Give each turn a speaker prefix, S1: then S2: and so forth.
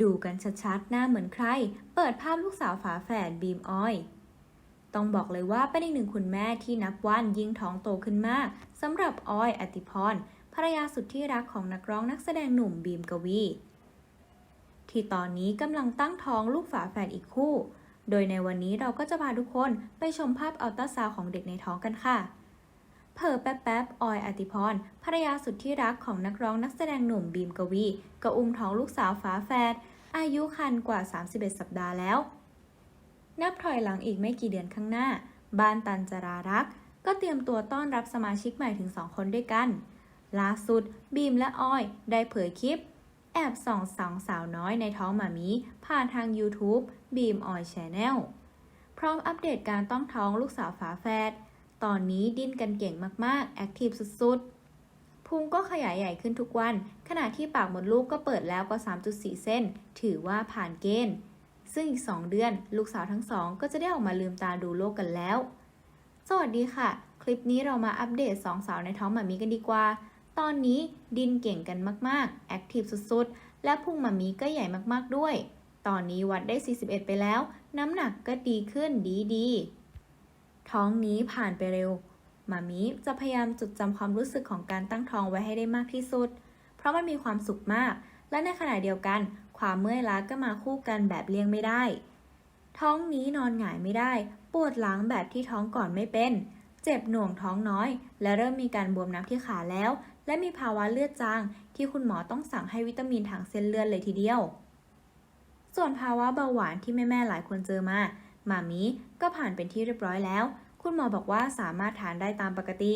S1: ดูกันชัดๆ หน้าเหมือนใคร เปิดภาพลูกสาวฝาแฝดบีมออย ต้องบอกเลยว่าเป็นอีกหนึ่งคุณแม่ที่นับวันยิ่งท้องโตขึ้นมากสำหรับออยอติพรภรรยาสุดที่รักของนักร้องนักแสดงหนุ่มบีมกวี ที่ตอนนี้กำลังตั้งท้องลูกฝาแฝดอีกคู่ โดยในวันนี้เราก็จะพาทุกคนไปชมภาพอัลตราซาวของเด็กในท้องกันค่ะ เผอแป๊บๆออยอติพรภรรยาสุดที่รักของนักร้องนักแสดงหนุ่มบีมกวี ก็อุ้มท้องลูกสาวฝาแฝดอายุครรภ์กว่า 31 สัปดาห์แล้ว นับถอยหลังอีกไม่กี่เดือนข้างหน้า บ้านตันจรารัก ก็เตรียมตัวต้อนรับสมาชิกใหม่ถึง2คนด้วยกัน ล่าสุดบีมและออย ได้เผยคลิป แอบส่องสองสาวน้อยในท้องหมามีผ่านทาง YouTube บีมออยแชนแนลพร้อมอัปเดตการต้องท้องลูกสาวฝาแฝด ตอนนี้ดิ้นกันเก่งมากๆ แอคทีฟสุดๆ พุงก็ขยายใหญ่ขึ้นทุกวัน ขณะที่ปากมดลูกก็เปิดแล้วก็3.4 เส้น ถือว่าผ่านเกณฑ์ ซึ่งอีก 2 เดือน ลูกสาวทั้งสองก็จะได้ออกมาลืมตาดูโลกกันแล้ว สวัสดีค่ะ คลิปนี้เรามาอัปเดต 2 สาวในท้องหมามีกันดีกว่า ตอนนี้ดินเก่งกันมากๆ แอคทีฟสุดๆ และพุงหมามีก็ใหญ่มากๆด้วย ตอนนี้วัดได้ 41 ไปแล้ว น้ำหนักก็ดีขึ้นดีๆ ท้องนี้ผ่านไปเร็วมามีจะพยายามจดจำความรู้สึกของการตั้งท้องไว้ให้ได้มากที่สุด เพราะมันมีความสุขมาก และในขณะเดียวกัน ความเมื่อยล้าก็มาคู่กันแบบเลี่ยงไม่ได้ ท้องนี้นอนหงายไม่ได้ ปวดหลังแบบที่ท้องก่อนไม่เป็น เจ็บหน่วงท้องน้อย และเริ่มมีการบวมน้ำที่ขาแล้ว และมีภาวะเลือดจาง ที่คุณหมอต้องสั่งให้วิตามินทางเส้นเลือดเลยทีเดียว ส่วนภาวะเบาหวานที่แม่ๆหลายคนเจอมา มามีก็ผ่านเป็นที่เรียบร้อยแล้ว คุณหมอบอกว่าสามารถทานได้ตามปกติ